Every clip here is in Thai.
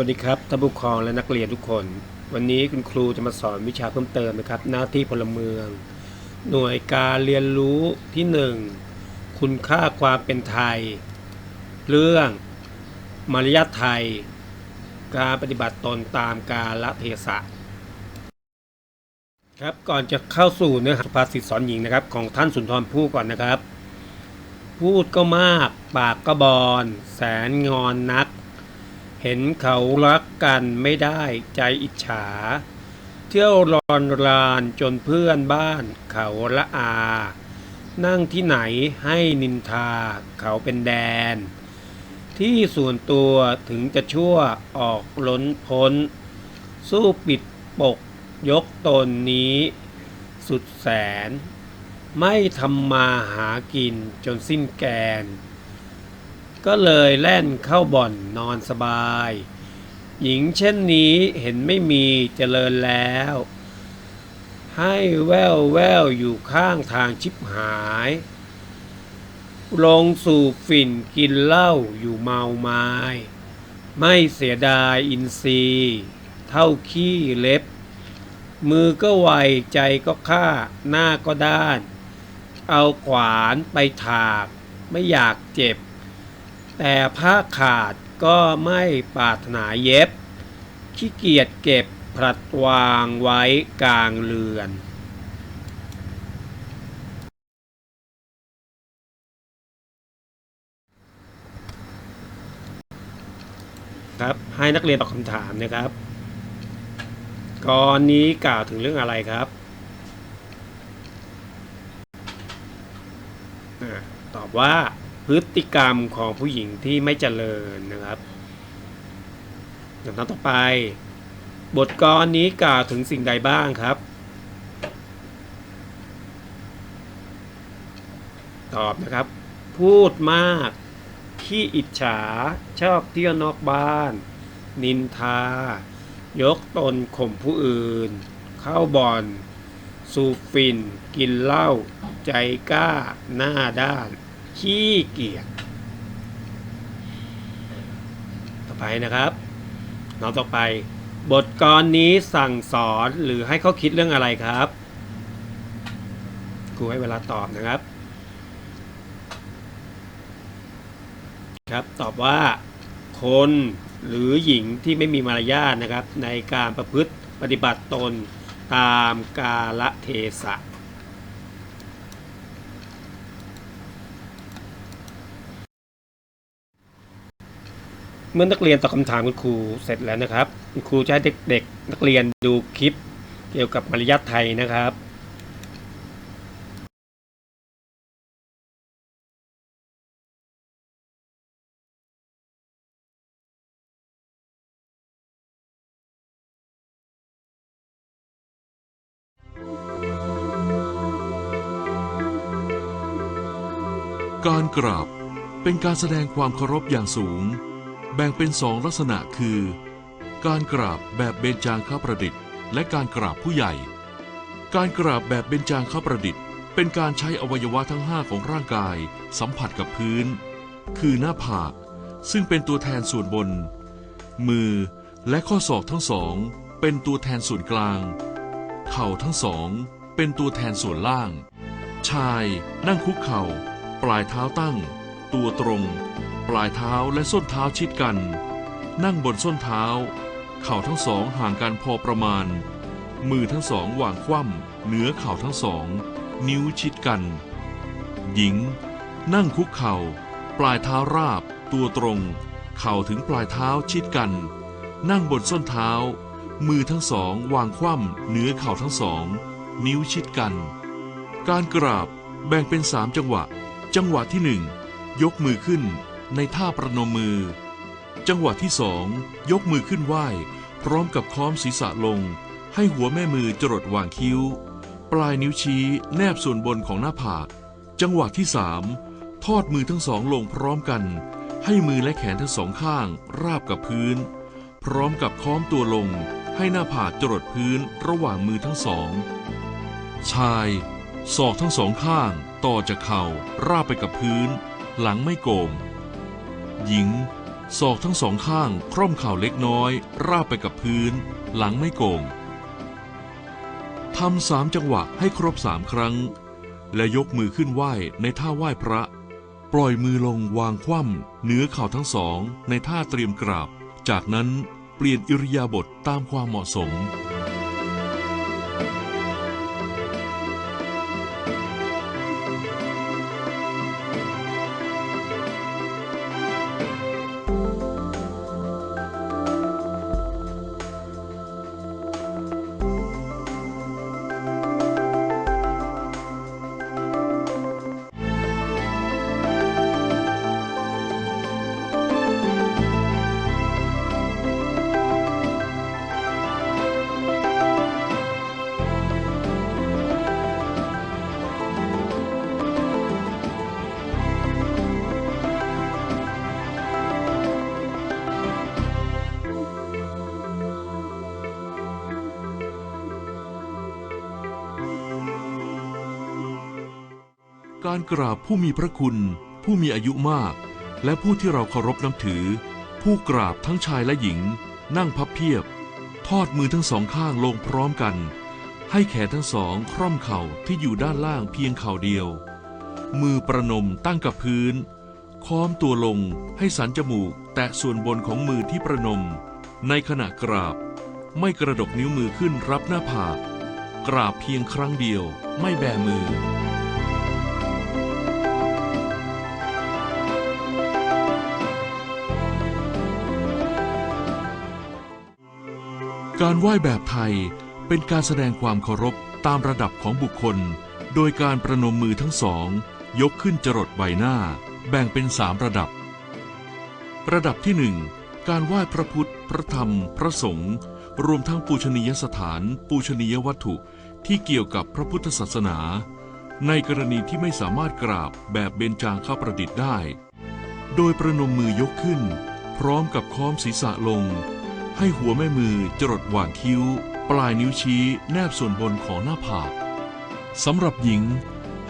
วัสดีครับท่านผู้ปกครองและนักเรียนทุกคน วันนี้คุณครูจะมาสอนวิชาเพิ่มเติมนะครับ หน้าที่พลเมือง หน่วยการเรียนรู้ที่หนึ่งคุณค่าความเป็นไทย เรื่องมารยาทไทย การปฏิบัติตนตามกาลเทศะครับก่อนจะเข้าสู่เนื้อหาสุภาษิตสอนหญิงนะครับ ของท่านสุนทรภู่ก่อนนะครับ พูดก็มาก ปากก็บอน แสนงอนนัก เห็นเขารักกันไม่ได้ใจอิจฉา เที่ยวรอนรานจนเพื่อนบ้านเขาละอา นั่งที่ไหนให้นินทาเขาเป็นแดน ที่ส่วนตัวถึงจะชั่วออกล้นพ้น สู้ปิดปกยกตนนี้ สุดแสน ไม่ทำมาหากินจนสิ้นแกน ก็เลยแล่นเข้าบ่อนนอนสบาย หญิงเช่นนี้เห็นไม่มีเจริญแล้ว ให้แววแววอยู่ข้างทางชิบหาย ลงสู่ฝิ่นกินเหล้าอยู่เมาไม้ไม่เสียดายอินทรีย์เท่าขี้เล็บ มือก็ไวใจก็ฆ่าหน้าก็ด้าน เอาขวานไปถาก ไม่อยากเจ็บ แต่ผ้าขาดก็ไม่ปรารถนาเย็บ ขี้เกียจเก็บผลัดวางไว้กลางเรือน ครับให้นักเรียนตอบคำถามนะครับกรนี้กล่าวถึงเรื่องอะไรครับตอบว่า พฤติกรรมของผู้หญิงที่ไม่เจริญนะครับคำถามต่อไป บทกรนี้กล่าวถึงสิ่งใดบ้างครับ ตอบนะครับ พูดมากขี้อิจฉา ชอบเที่ยวนอกบ้าน นินทา ยกตนข่มผู้อื่น เข้าบ่อน สูบฝิ่นกินเหล้า ใจกล้า หน้าด้าน ขี้เกียจต่อไปนะครับน้องต่อไป บทกรนี้สั่งสอนหรือให้เขาคิดเรื่องอะไรครับครูให้เวลาตอบนะครับ ครับตอบว่า คนหรือหญิงที่ไม่มีมารยาทนะครับ ในการประพฤติปฏิบัติตนตามกาลเทศะ เมื่อนักเรียนตอบคำถามคุณครูเสร็จแล้วนะครับ คุณครูจะให้เด็กๆ นักเรียนดูคลิปเกี่ยวกับมารยาทไทยนะครับการกราบเป็นการแสดงความเคารพอย่างสูง แบ่งเป็นสองลักษณะคือ การกราบแบบเบญจางคประดิษฐ์ และการกราบผู้ใหญ่ การกราบแบบเบญจางคประดิษฐ์ เป็นการใช้อวัยวะทั้งห้าของร่างกาย สัมผัสกับพื้น คือหน้าผาก ซึ่งเป็นตัวแทนส่วนบน มือและข้อศอกทั้งสอง เป็นตัวแทนส่วนกลาง เข่าทั้งสอง เป็นตัวแทนส่วนล่าง ชายนั่งคุกเข่า ปลายเท้าตั้ง ตัวตรง ปลายเท้าและส้นเท้าชิดกัน นั่งบนส้นเท้า เข่าทั้งสองห่างกันพอประมาณ มือทั้งสองวางคว่ำเหนือเข่าทั้งสอง นิ้วชิดกัน หญิง นั่งคุกเข่า ปลายเท้าราบ ตัวตรง เข่าถึงปลายเท้าชิดกัน นั่งบนส้นเท้า มือทั้งสองวางคว่ำเหนือเข่าทั้งสอง นิ้วชิดกัน การกราบแบ่งเป็นสามจังหวะ จังหวะที่หนึ่งยกมือขึ้น ในท่าประนมมือ จังหวะที่สองยกมือขึ้นไหว้พร้อมกับค้อมศีรษะลง ให้หัวแม่มือจรดวางคิ้ว ปลายนิ้วชี้แนบส่วนบนของหน้าผาก จังหวะที่สามทอดมือทั้งสองลงพร้อมกัน ให้มือและแขนทั้งสองข้าง ราบกับพื้น พร้อมกับค้อมตัวลง ให้หน้าผากจรดพื้นระหว่างมือทั้งสอง ชายศอกทั้งสองข้าง ต่อจากเข่าราบไปกับพื้น หลังไม่โก่ง หญิง ศอกทั้งสองข้างคร่อมเข่าเล็กน้อย ราบไปกับพื้น หลังไม่โก่งทำสามจังหวะให้ครบสามครั้ง และยกมือขึ้นไหว้ในท่าไหว้พระ ปล่อยมือลงวางคว่ำเหนือเข่าทั้งสองในท่าเตรียมกราบ จากนั้นเปลี่ยนอิริยาบถตามความเหมาะสม การกราบผู้มีพระคุณ ผู้มีอายุมาก และผู้ที่เราเคารพนับถือ ผู้กราบทั้งชายและหญิง นั่งพับเพียบ ทอดมือทั้งสองข้างลงพร้อมกัน ให้แขนทั้งสองคร่อมเข่าที่อยู่ด้านล่างเพียงเข่าเดียว มือประนมตั้งกับพื้น ค้อมตัวลงให้สันจมูกแตะส่วนบนของมือที่ประนม ในขณะกราบ ไม่กระดกนิ้วมือขึ้นรับหน้าผากกราบเพียงครั้งเดียวไม่แบมือ การไหว้แบบไทยเป็นการแสดงความเคารพตามระดับของบุคคล โดยการประนมมือทั้งสอง ยกขึ้นจรดใบหน้า แบ่งเป็นสามระดับ ระดับที่หนึ่งการไหว้พระพุทธ พระธรรม พระสงฆ์รวมทั้งปูชนียสถาน ปูชนียวัตถุที่เกี่ยวกับพระพุทธศาสนา ในกรณีที่ไม่สามารถกราบแบบเบญจางข้าประดิษฐ์ได้ โดยประนมมือยกขึ้น พร้อมกับค้อมศีรษะลง ให้หัวแม่มือจรดหว่างคิ้ว ปลายนิ้วชี้แนบส่วนบนของหน้าผากสำหรับหญิง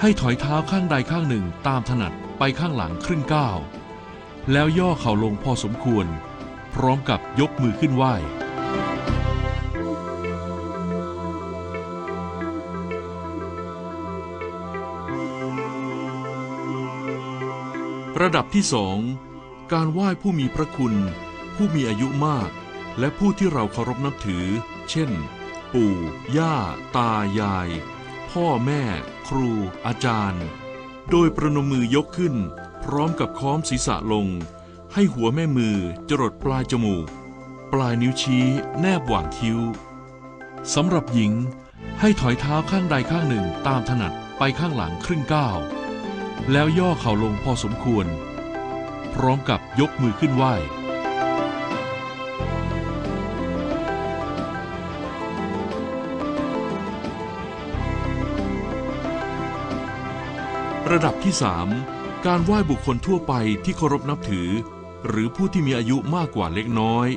ให้ถอยเท้าข้างใดข้างหนึ่งตามถนัดไปข้างหลังครึ่งก้าวแล้วย่อเข่าลงพอสมควร พร้อมกับยกมือขึ้นไหว้ระดับที่สองการไหว้ผู้มีพระคุณ ผู้มีอายุมาก และผู้ที่เราเคารพนับถือ เช่น ปู่ ย่า ตา ยาย พ่อแม่ ครู อาจารย์ โดยประนมมือยกขึ้น พร้อมกับค้อมศีรษะลง ให้หัวแม่มือจรดปลายจมูก ปลายนิ้วชี้แนบหว่างคิ้วสำหรับหญิงให้ถอยเท้าข้างใดข้างหนึ่งตามถนัดไปข้างหลังครึ่งก้าว แล้วย่อเข่าลงพอสมควร พร้อมกับยกมือขึ้นไหว้ ระดับที่ 3 การไหว้บุคคลทั่วไปที่เคารพนับถือ หรือผู้ที่มีอายุมากกว่าเล็กน้อย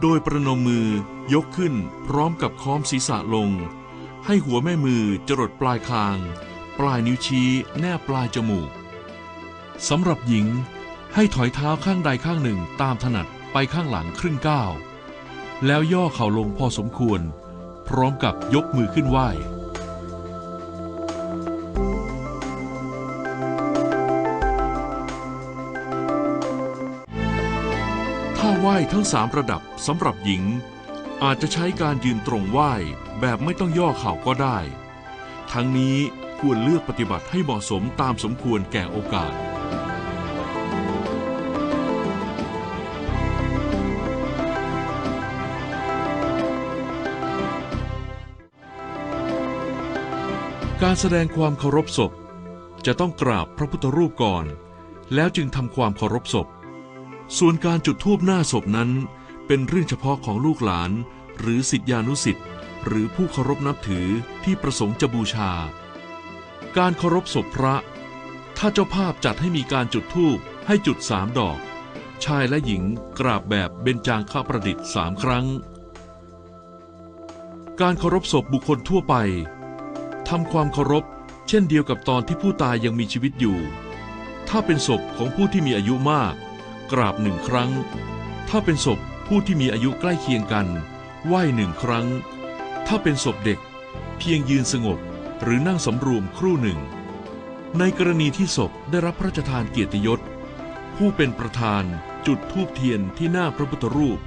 โดยประนมมือยกขึ้นพร้อมกับค้อมศีรษะลง ให้หัวแม่มือจรดปลายคาง ปลายนิ้วชี้แนบปลายจมูกสำหรับหญิงให้ถอยเท้าข้างใดข้างหนึ่งตามถนัดไปข้างหลังครึ่งก้าว แล้วย่อเข่าลงพอสมควร พร้อมกับยกมือขึ้นไหว้ ไหว้ทั้งสามระดับสำหรับหญิง อาจจะใช้การยืนตรงไหว้แบบไม่ต้องย่อเข่าก็ได้ ทั้งนี้ควรเลือกปฏิบัติให้เหมาะสมตามสมควรแก่โอกาส การแสดงความเคารพศพ จะต้องกราบพระพุทธรูปก่อน แล้วจึงทำความเคารพศพ ส่วนการจุดธูปหน้าศพนั้น เป็นเรื่องเฉพาะของลูกหลาน หรือสิทธิานุสิทธิ์หรือผู้เคารพนับถือที่ประสงค์จะบูชา การเคารพศพพระ ถ้าเจ้าภาพจัดให้มีการจุดธูปให้จุดสามดอก ชายและหญิงกราบแบบเบญจางคประดิษฐ์สามครั้ง การเคารพศพบุคคลทั่วไปทำความเคารพ เช่นเดียวกับตอนที่ผู้ตายยังมีชีวิตอยู่ ถ้าเป็นศพของผู้ที่มีอายุมาก กราบหนึ่งครั้ง ถ้าเป็นศพผู้ที่มีอายุใกล้เคียงกัน ไหว้หนึ่งครั้ง ถ้าเป็นศพเด็ก เพียงยืนสงบหรือนั่งสำรวมครู่หนึ่ง ในกรณีที่ศพได้รับพระราชทานเกียรติยศ ผู้เป็นประธานจุดธูปเทียนที่หน้าพระพุทธรูป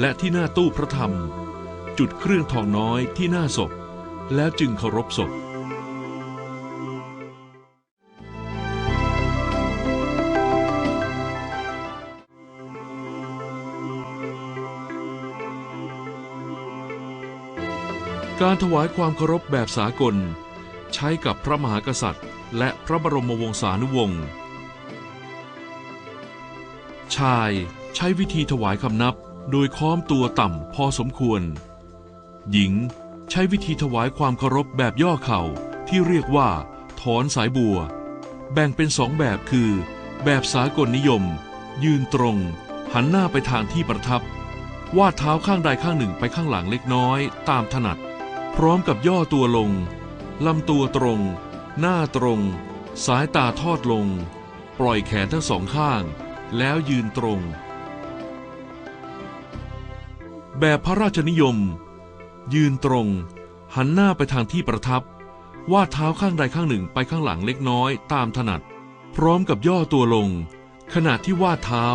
และที่หน้าตู้พระธรรม จุดเครื่องทองน้อยที่หน้าศพ แล้วจึงเคารพศพ การถวายความเคารพแบบสากล ใช้กับพระมหากษัตริย์ และพระบรมวงศานุวงศ์ชายใช้วิธีถวายคำนับ โดยค้อมตัวต่ำพอสมควร หญิงใช้วิธีถวายความเคารพแบบย่อเข่าที่เรียกว่า ถอนสายบัว แบ่งเป็นสองแบบคือ แบบสากลนิยม ยืนตรง หันหน้าไปทางที่ประทับ วาดเท้าข้างใดข้างหนึ่งไปข้างหลังเล็กน้อยตามถนัด พร้อมกับย่อตัวลง ลำตัวตรง หน้าตรง สายตาทอดลง ปล่อยแขนทั้งสองข้าง แล้วยืนตรง แบบพระราชนิยม ยืนตรง หันหน้าไปทางที่ประทับ วาดเท้าข้างใดข้างหนึ่งไปข้างหลังเล็กน้อยตามถนัด พร้อมกับย่อตัวลง ขณะที่วาดเท้า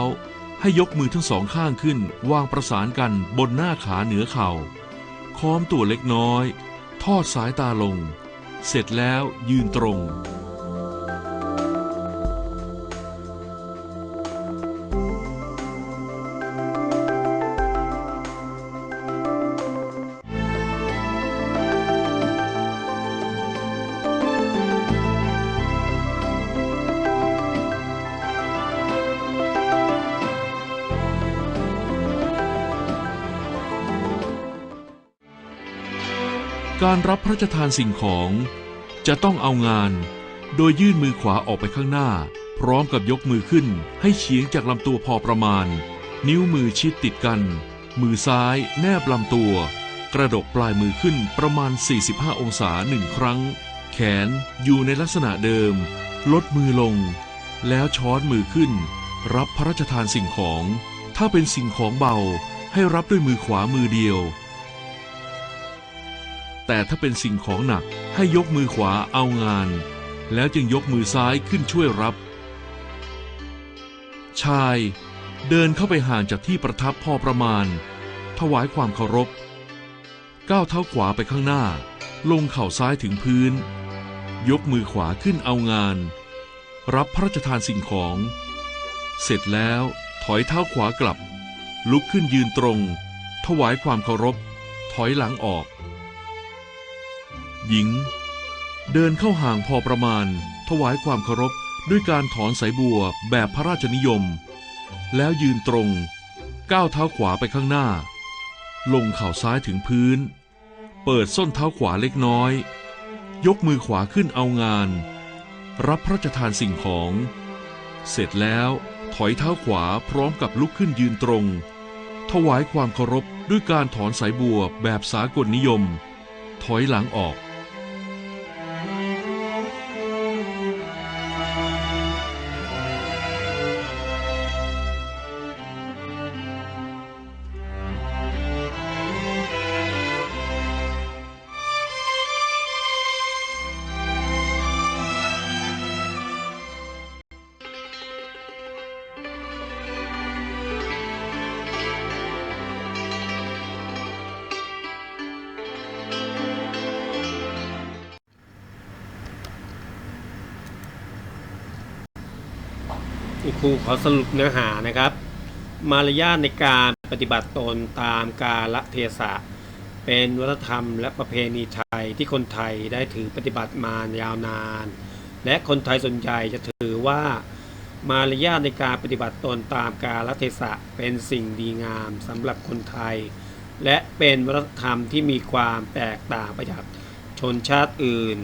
ให้ยกมือทั้งสองข้างขึ้น วางประสานกันบนหน้าขาเหนือเข่า ค้อมตัวเล็กน้อย ทอดสายตาลง เสร็จแล้วยืนตรง การรับพระราชทานสิ่งของ จะต้องเอางาน โดยยื่นมือขวาออกไปข้างหน้า พร้อมกับยกมือขึ้น ให้เฉียงจากลำตัวพอประมาณ นิ้วมือชิดติดกัน มือซ้ายแนบลำตัว กระดกปลายมือขึ้นประมาณ 45 องศาหนึ่งครั้ง แขนอยู่ในลักษณะเดิม ลดมือลง แล้วช้อนมือขึ้น รับพระราชทานสิ่งของ ถ้าเป็นสิ่งของเบาให้รับด้วยมือขวามือเดียว แต่ถ้าเป็นสิ่งของหนักให้ยกมือขวาเอางาน แล้วจึงยกมือซ้ายขึ้นช่วยรับ ชาย เดินเข้าไปห่างจากที่ประทับพอประมาณ ถวายความเคารพ ก้าวเท้าขวาไปข้างหน้า ลงเข่าซ้ายถึงพื้น ยกมือขวาขึ้นเอางาน รับพระราชทานสิ่งของ เสร็จแล้วถอยเท้าขวากลับ ลุกขึ้นยืนตรง ถวายความเคารพ ถอยหลังออก หญิง เดินเข้าห่างพอประมาณ ถวายความเคารพด้วยการถอนสายบัวแบบพระราชนิยม แล้วยืนตรง ก้าวเท้าขวาไปข้างหน้า ลงเข่าซ้ายถึงพื้น เปิดส้นเท้าขวาเล็กน้อย ยกมือขวาขึ้นเอางาน รับพระราชทานสิ่งของ เสร็จแล้วถอยเท้าขวาพร้อมกับลุกขึ้นยืนตรง ถวายความเคารพด้วยการถอนสายบัวแบบสากลนิยม ถอยหลังออก รูขอสรุปเนื้อหานะครับ มารยาทในการปฏิบัติตนตามกาลเทศะ เป็นวัฒนธรรมและประเพณีไทยที่คนไทยได้ถือปฏิบัติมายาวนาน และคนไทยส่วนใหญ่จะถือว่ามารยาทในการปฏิบัติตนตามกาลเทศะเป็นสิ่งดีงามสำหรับคนไทย และเป็นวัฒนธรรมที่มีความแตกต่างไปจากชนชาติอื่น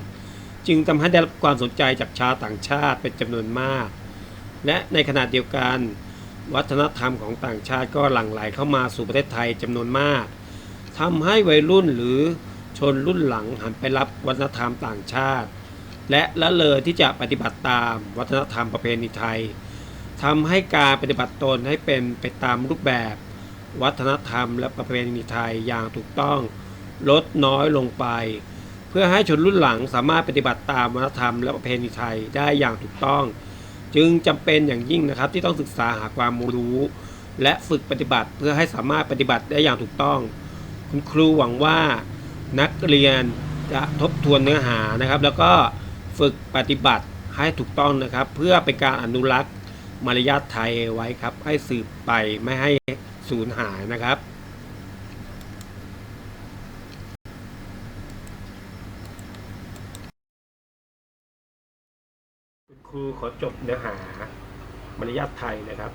จึงทำให้ได้รับความสนใจจากชาวต่างชาติเป็นจำนวนมาก และในขณะเดียวกัน วัฒนธรรมของต่างชาติก็หลั่งไหลเข้ามาสู่ประเทศไทยจำนวนมากทำให้วัยรุ่นหรือชนรุ่นหลังหันไปรับวัฒนธรรมต่างชาติ และละเลยที่จะปฏิบัติตามวัฒนธรรมประเพณีไทยทำให้การปฏิบัติตนให้เป็นไปตามรูปแบบ วัฒนธรรมและประเพณีไทยอย่างถูกต้องลดน้อยลงไป เพื่อให้ชนรุ่นหลังสามารถปฏิบัติตามวัฒนธรรมและประเพณีไทยได้อย่างถูกต้อง จึงจำเป็นอย่างยิ่งนะครับที่ต้องศึกษาหาความรู้ และฝึกปฏิบัติเพื่อให้สามารถปฏิบัติได้อย่างถูกต้อง คุณครูหวังว่านักเรียนจะทบทวนเนื้อหานะครับ แล้วก็ฝึกปฏิบัติให้ถูกต้องนะครับ เพื่อเป็นการอนุรักษ์มารยาทไทยไว้ครับ ให้สืบไปไม่ให้สูญหายนะครับ ครูขอจบเนื้อหามารยาทไทยนะครับ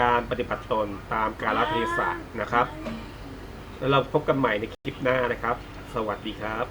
การปฏิบัติตนตามกาลเทศะนะครับ แล้วเราพบกันใหม่ในคลิปหน้านะครับ สวัสดีครับ